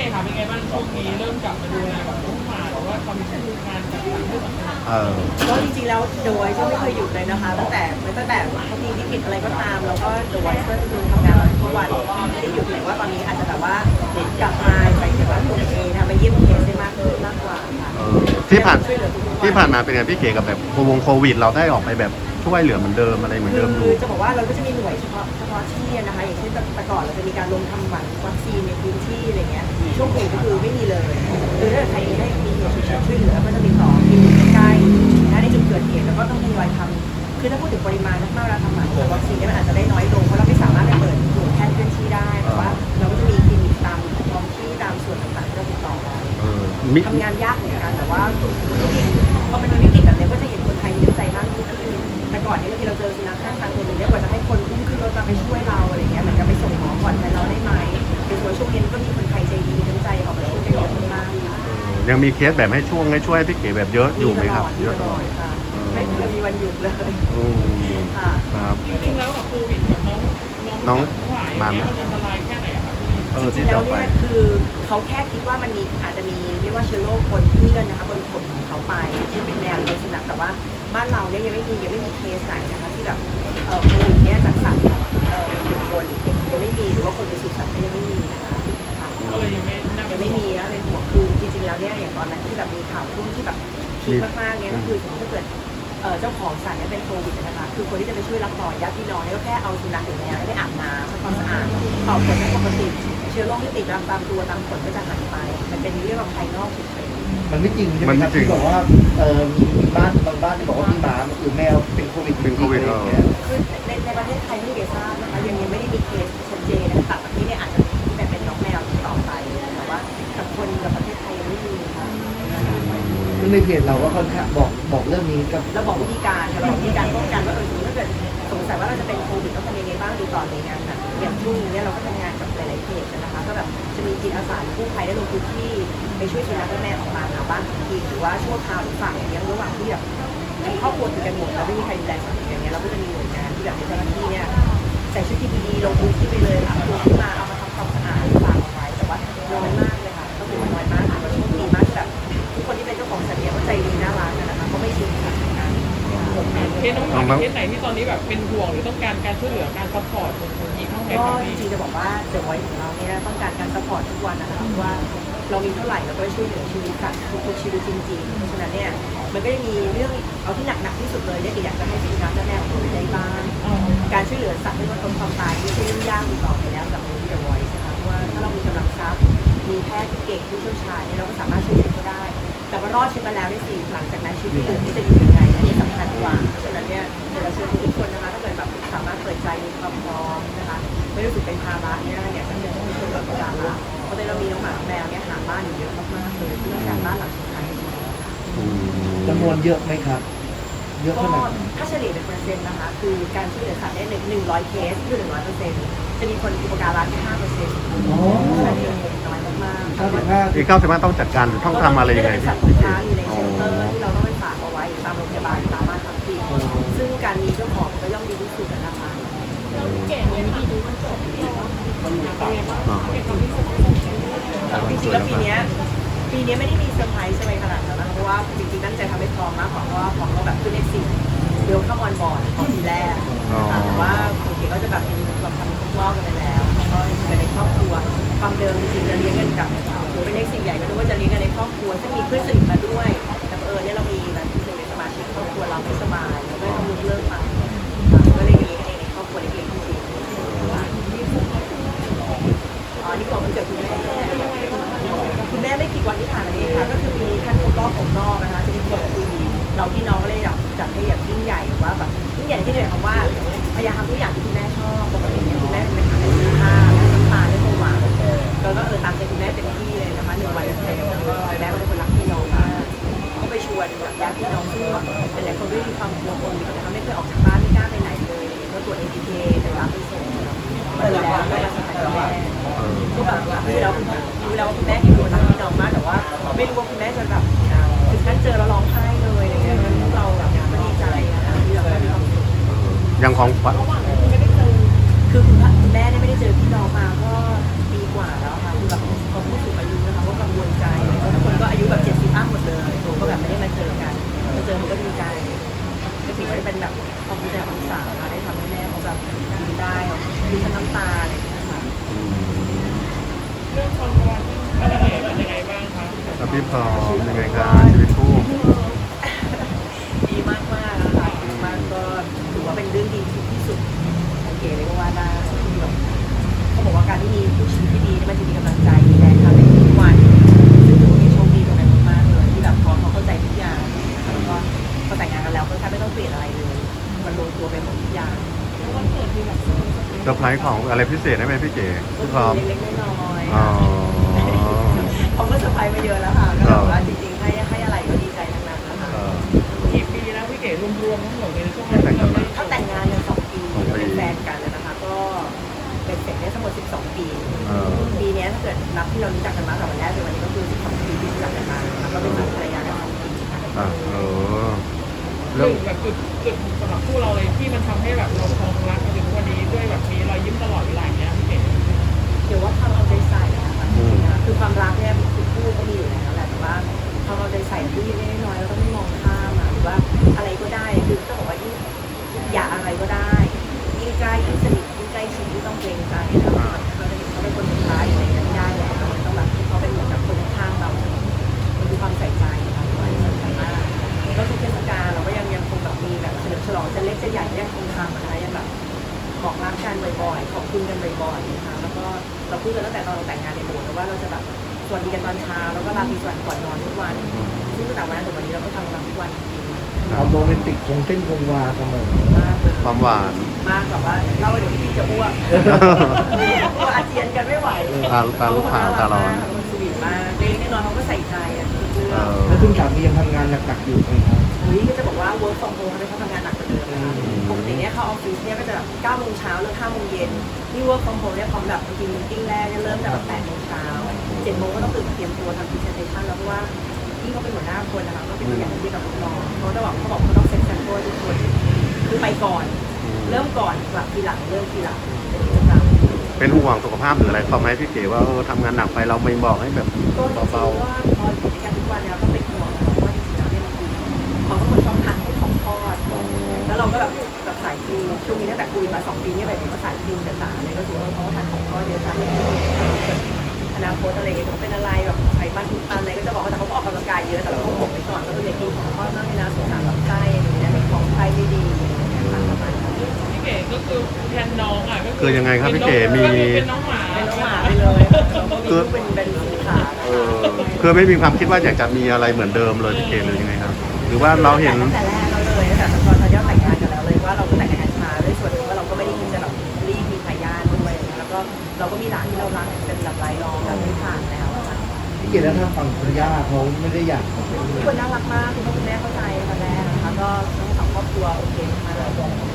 ก๋ค่ะเป็นไงบ้างช่วงนี้เริ่มกลับมาดูแลกับน้องหมาหรือว่าทำงานกับทางผู้สังกัดเออก็จริงๆแล้วโดยก็ไม่เคยหยุดเลยนะคะ ตั้งแต่ตั้งแต่เขามีวิกฤตอะไรก็ตามแล้วก็โดยก็คือทำงานทุกวันไม่ได้หยุดเลยว่าตอนนี้อาจจะแบบว่ากลับมาไปถึงว่าตัวเองทำไปเยี่ยมเคสได้มากขึ้นมากกว่าค่ะเออที่ผ่านช่วยเหลือทุกๆวันที่ผ่านมาเป็นไงพี่เก๋กับแบบโควงโควิด เราได้ออกไปแบบช่วยเหลือเหมือนเดิมอะไรเหมือนเดิมคืดูอจะบอกว่าเราก็จะมีหน่วยเฉพาะเฉพาะที่นะคะอย่างเช่นแต่ก่อนเราจะมีการลงทำหมันวัคซีนในพื้นที่อะไรเงี้ย ช่วงโควิดก็คือไม่มีเลยคือถ้าใครได้มีหน่วยฉุกเฉินช่วยเหลือก็จะมีต่อที่อยู่ใกล้ๆนะในจุดเกิดเหตุแล้วก็ต้องทยอยทำคือถ้าพูดถึงปริมาณมากๆเราทำหมันวัคซีนเนี่ยมันอาจจะได้น้อยลงเพราะเราไม่สามารถไปเปิดหน่วยแพทย์เคลื่อนที่ได้แต่ว่าเราก็จะมีคลินิกตามท้องที่ตามส่วนต่างๆที่เราติดต่อได้เออมิทำงานยากเหมือนกันแต่ว่าพอมันมีวิกฤตแบบนี้ก็จะเห็นคนไทยมีน้ำใจมากขึ้นแต่ก่อนเนี่ยบางทีเราเจอสุนัขข้างทางตัวหนึ่งเนี่ยกว่าจะให้คนอุ้มขึ้นรถมาไปช่วยเราอะไรเงี้ยเหมือนกับไปส่งหมอก่อนแต่เราได้ไหม ในส่วนช่วงนี้ก็มีคนไทยใจดีมีน้ำใจออกมาช่วยกันเยอะมากค่ะยังมีเคสแบบให้ช่วงให้ช่วยให้พี่เก๋แบบเยอะอยู่ไหมครับมีเยอะตตลลออดดค่ะไม่เคยมีวันหยุดเลยอืมค่ะครับจริงๆแล้วกับโควิดกับน้องน้องหวายเนี่ยมันอันตรายแค่ไหนอะคะพี่เออจริที่งๆจะแล้อวอกไปเนี่ยคือเขาแค่คิดว่ามันมีอาจจะมีเรียกว่าเชื้อโรคคนเพื่อนนะคะบนขนของเขาไปที่เป็นแนวในสุนัขแต่ว่าบ้านเราเนี่ยยังไม่มียังไม่มีเคสไหนนะคะที่แบบเอ่อโควิดเนี่ยจากสัตว์เอ่อบุคคลยังไม่มี หรือว่าคนไปสู่สัตว์ก็ยังไม่มีนะคะค่ะก็เลยยังไม่น่าเป็ยันงไม่มีนะเป็นห่วงคือจริงๆแล้วเนี่ยอย่างตอนนั้นที่แบบมีข่าวช่วงที่แบบพีคมากๆเนี่ยก็คือถ้าเกิดเอ่อเจ้าของสัตว์เนี่ยเป็นโควิดนะคะคือคนที่จะไปช่วยรับต่อญาติพี่น้องเนี่ยก็แค่เอาสุนัขหรือแมวไปอาบน้ำทำความสะอาดเป่าขนให้ปกติเชื้อโรคที่ติดตามตามตัวตามขนก็จะหายไป มันเป็นเรื่องของภายนอกเฉยมันไม่จริงใช่ไหมัมนคไม่รับจริงที่บอกว่าเออมีมีบ้านบางบ้านที่บอกว่ามีหมาหรือแมวเป็นโควิดเป็นโควิด อะไรอย่างเงี้ย ในเพจเราก็ค่อนข้างบอกบอกเรื่องนี้กับเราบอกวิธีการเราบอกวิธีการป้องกันว่าเออสมมติถ้าเกิดสงสัยว่าเราจะเป็นโควิดต้องทำยังไงบ้างดูต่อในงานแบบอย่างช่วงนี้เนี่ยเราก็ทำงานกับหลายๆเพจนะคะก็แบบจะมีจิตอาสาหรือกู้ภัยได้ลงพื้นที่ไปช่วยสุนัขและแมวออกมาหาบ้านทีหรือว่าช่วคราวหรือฝากอย่างเงี้ยระหว่างที่แบบครอบครัวติดกันหมดแล้วไม่มีใครดูแลสัตว์อย่างเงี้ยเราก็จะมีหน่วยงานที่แบบเป็นเจ้าหน้าที่เนี่ยใส่ชุด PPE ลงพื้นที่ไปเลยค่ะตัวขึ้นมาเอามาทำความสะอาดฝากเอาไว้แต่ว่าน้อยมากเลยค่ะก็ เคสน้องหวาเคสไหนที่ตอนนี้แบบเป็นห่วงหรือต้องการการช่วยเหลือการซัพพอร์ตองคนอีกท่าไหร่ก็คะจพี่ริงๆจะบอกว่าเดอะไวท์ของเราเนี่ยต้องการการซัพพอร์ตทุกวันนะคะเพราะว่าเรามีเท่าไหร่เราก็ช่วยเหลือชีวิตสัตว์ทุกๆชีวิตจริงๆเพราะฉะนั้นเนี่ยมันก็จะมีเรื่องเอาที่หนักๆที่สุดเลยเนี่ยคืออยากจะให้พี่น้ำและแม่ของเราได้บ้าง เอ่อการช่วยเหลือสัตว์ให้ลดความตายไม่ใช่เรื่องยากอีกต่อไปแล้วสำหรับเดอะไวท์นะคะเพราะว่าถ้าเรามีกำลังทรัพย์มีแพทย์ที่เก่งผู้เชี่ยวชาญเนี่ยเราก็สามารถช่วยเหลือเขาได้ แต่ว่ารอดชีวิตมาแล้วได้สิหลังจากนั้นชีวิตที่เหลือที่จะอยู่ยังไงอันนี้สำคัญกว่าเพราะฉะนั้นเนี่ยเดี๋ยวเราเชิญทุกคนนะคะถ้าเกิดแบบสามารถเปิดใจมีความพร้อมนะคะไม่รู้สึกเป็นภาระเนี่ยนะคะอยากจะเชิญทุกคนแบบภาระเพราะตอนนี้เรามีน้องหมาน้องแมวเนี่ยหาบ้านอยู่เยอะมากๆเลยที่ต้องการบ้านหลังสุดท้ายจริงๆค่ะอืมจำนวนเยอะไหมครับเยอะก็ขนาดไหนถ้าเฉลี่ยเป็นเปอร์เซ็นต์นะคะ คือการช่วยเหลือสัตว์ได้หนึ่งหนึ่งร้อยเคสคือหนึ่งร้อยเปอร์เซ็นต์ จะมีคนอุปการะแค่ห้าเปอร์เซ็นต์อ๋อใช่น้อยมากๆเก้าสิบห้าอีกเก้าสิบห้าต้องจัดการหรือต้องทำอะไรยังไงก็จะพี่เป็นสัตว์พี่ค้าเก๋อยู่ในอ๋เชอลเตอร์ที่เราต้องไปฝากเอาไว้ตามโรงพยาบาลตามบ้านทำทีซึ่งการมีเจ้าของก็ย่อมดีที่สุดนะคะอ๋อจริงๆแล้วปีเนี้ยปีเนี้ยไม่ได้มีเซอร์ไพรส์อะไรขนาดนั้นนะคะเพราะว่าจริงๆตั้งใจทำให้พร้อมมากกว่าเพราะว่าพร้อมก็แบบขึ้นเลขสี่เดี๋ยวเข้ามอนบอร์ดของทีแรกแต่ว่าปกติก็จะแบบมีแบบทำ ทุกรอบกันไปแล้วแล้วก็อยู่ในครอบครัวความเดิมจริงๆจะเลี้ยงกันกับหรือเป็นเลขสี่งใหญ่ก็รู้ว่าจะเลี้ยงกันในครอบครัวซึ่งมีเพื่อนสนิทมาด้วยแต่เออเนี่ยเรามีแบบหนึ่งในสมาชิกครอบครัวเราไม่สบายแล้วก็ต้องยกเลิกไปก็เลยเลี้ยงกันเองในครอบครัวเล็กๆจริงๆอ๋อนี่ของมันเกิดคุณแม่คุณแม่ไม่กี่วันที่ผ่านมานี้ค่ะก็คือมีท่านครบรอบของนอกนะคะจะมีคนคุยเราพี่น้องเลยอยากจัดให้อย่างยิ่งใหญ่ว่าแบบยิ่งใหญ่ที่เดียคำว่าพยายามทำทุกอย่างที่คุณแม่ชอบปกติเนี่ย เป็นคนทานข้าวน้ำตาลไม่หวานแล้วก็เออตามใจคุณแม่เต็มที่เลยนะคะหนึ่งวันเต็มแล้วก็แม่เป็นคนรักพี่น้องมากก็ไปชวนแบบญาติพี่น้องซึ่งเป็นหลายคนที่มีความกลัวควิดนะคะไม่เคยออกจากบ้านไม่กล้าไปไหนเลยก็ตรวจเอทีเคแต่รับไปส่งเออแล้วก็มาสัมผัสกับแม่เออก็แบบรู้แล้วรู้แล้วว่าคุณแม่มีตัวรักพี่น้องมากแต่ว่า ไม่รู้ว่าคุณแม่จะแบบถึงขั้นเจอแล้วร้องไห้เลยอะไรเงี้ยพวกเราแบบก็ดีใจนะคะที่เราได้มีความสุขยังของวัญคือคุณพ่อคุณ แม่ได้ไม่ได้เจอพี่น้องมาก็ปีกว่าแล้วค่ะคือแบบพอพูดถึงอายุนะคะก็กังวลใจแล้วทุกคนก็อายุแบบเจ็ดสิบอ้าหมดเลยโก็แบบไม่ได้มาเจอกันมาเจอมันก็ดีใจก็ถือว่าเป็นแบบความดีมิใจของสาวได้ทำให้แม่เขาแบบยิ้ได้ดูทั้งน้ำตาอะไรอย่างเงี้ยค่ะเรื่องความรักเป็นยังไงบ้างคะครับพี่พร้อมยังไงคะชีวิตคู่ดีมากมากนะคะมากก็ถือว่าเป็นเรื่องดีที่สุดโอเคเลยก็ว่าได้ บอกว่าการที่มีผู้ชีวิตที่ดีมันจะมีกำลังใจมีแรงทำในทุกวันซึ่งถือว่ามีโชคดีตรงนั้นมากๆเลยที่แบบพอเขาเข้าใจทุกอย่างแล้วก็พอแต่งงานกันแล้วก็แทบไม่ต้องเปลี่ยนอะไรเลย มันลงตัวไปหมดทุกอย่างแล้ววันเกิดที่แบบเซอร์ไพรส์ของอะไรพิเศษได้ไหมพี่เก๋พี่พร้อมเล็กๆน้อยๆอ๋อเขาก็เซอร์ไพรส์มาเยอะแล้วค่ะก็แบบว่าจริงๆให้ให้อะไรก็ดีใจทั้งนั้นนะคะกี่ปีแล้วพี่เก๋รวมๆทั้งหมดในช่วงที่เราได้เขาแต่งงานกันสองปีเป็นแฟนกันนะคะ ก็เป็นเสร็จเนี่ยทั้ งหมด 12 ปีเออปีเนี้ยถ้าเกิดนับที่เรารู้จักกันมาตั้งแต่วันแรกจนวันนี้ก็คือ 12 ปีที่รู้จักกันมาแล้วก็เป็นภรรยากันสองปีค่ะอะเออหเรื่องนึ่งแบบจุดจุดสำหรับคู่เราเลยที่มันทำให้แบบเราครองรักกันถึงวันนี้ด้วยแบบมีรอยยิ้มตลอดเวลาอย่างเงี้ยพี่เก๋เดี๋ยวว่าความเอาใจใส่นะคะจริงๆนะคือความรักเนี่ยคือคู่ก็มีอยู่แล้วแหละแต่ว่าความเอาใจใส่ที่เล็กๆน้อยๆเราต้องไม่มองข้ามอะหรือว่าอะไรก็ได้คือต้องบอกว่ายิ่งอย่าอะไรก็ได้ยิ่งใกล้ยิ่งสนิท ใกล้ชิดยิ่ต้องเกรงใจนะคะเขาจะเขาเป็นคนสุดท้ายอะไรอย่างเงี้ยไม่ได้แล้วมันต้องแบบเขาเป็นเหมือนกับคนข้างเรามันคือความใส่ใจค่ะที่สำคัญมากก็ทุกเทศกาลเราก็ยังยังคงแบบมีแบบเฉลิมฉลองจะเล็กจะใหญ่ยังคงทำนะคะยังแบบบอกรักกันบ่อยๆ ขอบคุณกันบ่อยๆนะคะแล้วก็เราพูดกันตั้งแต่ตอนเราแต่งงานในโบสถ์แล้วว่าเราจะแบบสวัสดีกันตอนเช้าแล้วก็ลาพีสวัสดิ์ก่อนนอนทุกวันซึ่งตั้งแต่วันนั้นถึงวันนี้เราก็ทำกันทุ งเส้นคงวาเสมอมากเลยความหวาน มากแบบว่าเล่าเดี๋ยวพี่จะอ้วกกลัวอาเจียนกันไม่ไหวตาตาลูกค้าตาร้อน มันสวีทมากเล็กๆน้อยเขาก็ใส่ใจอะเออแล้วซึ่งสามียังทำงานหนักๆอยู่ไหมครับอุ้ยก็จะบอกว่า work from home ทำให้เขาทำงานหนักกว่าเดิมนะคะปกติเนี่ยเขาออฟฟิศเนี่ยก็จะแบบ9โมงเช้าเลิก5โมงเย็นนี่ work from home เนี่ยพร้อมแบบบางทีมีติ้งแรกเนี่ยเริ่มจากแบบ8โมงเช้า7โมงก็ต้องตื่นเตรียมตัวทำ presentation แล้วเพราะว่าที่เขาเป็นหัวหน้าคนนะคะก็เป็นตัวอย่างที่ดีกับลูกน้องเขาจะบอกเขาบอกเขาต้อง เซ็ตแซมเปิลทุกคนคือไปก่อน เริ่มก่อนกลับทีหลังเริ่มทีหลังเป็นกิจกรรมเป็นห่วงสุขภาพหรืออะไรเขาไหมพี่เก๋ว่าเออทำงานหนักไปเราไม่บอกให้แบบก็จริงๆเบาว่าพออยู่ด้วยกันทุกวันเนี่ยเราต้องเป็นห่วงนะคะเพราะว่าจริงๆแล้วเนี่ยมันคือเขาเป็นคนชอบทานของทอดๆแล้วเราก็แบบแบบสายคิวช่วงนี้ตั้งแต่คุยมาสองปีนี่แบบเป็นสายคิวต่างๆเลยก็ถือว่าเขาก็ทานของทอดเยอะจังอนาคตอะไรเงี้ยเขาเป็นอะไรแบบไขมันทุกตันอะไรก็จะบอกว่าแต่เขาก็ออกกำลังกายเยอะแต่เราก็บอกไปก่อนก็คืออย่ากินของทอดมากเลยนะสงสารลำไส้อะ ไรเงี้ยเป็นของไส้ไม่ดีอะไรเงี้ยค่ะประมาณนั้นพี่เก๋ก็คือแทนน้องอะก็คือยังไงครับพี่เก๋มี เป็นน้องหมาเป็นน้องหมาไปเลยเราก็มีลูกเป็นเป็นสีขาเออคือไม่มีความคิดว่าอยากจะมีอะไรเหมือนเดิมเลยพี่เก๋หรือยังไงครับ หรือว่าเราเห็นตั้งแต่แรกเราเลยตั้งแต่ตอนเราแต่งงานกันแล้วเลยว่าเราก็แต่งงานช้าด้วยส่วนหนึ่งว่าเราก็ไม่ได้คิดจะแบบรีบมีทายาทด้วยแล้วก็เราก็มีหลานที่เรารักเป็นแบบรายรองแบบไม่ผ่านแล้วอะค่ะพี่เกียรติแล้วทางฝั่งภรรยาเขาไม่ได้อยากเป็นทุกคนน่ารักมากคุณพ่อคุณแม่เข้าใจตอนแรกนะคะก็ ทั้งส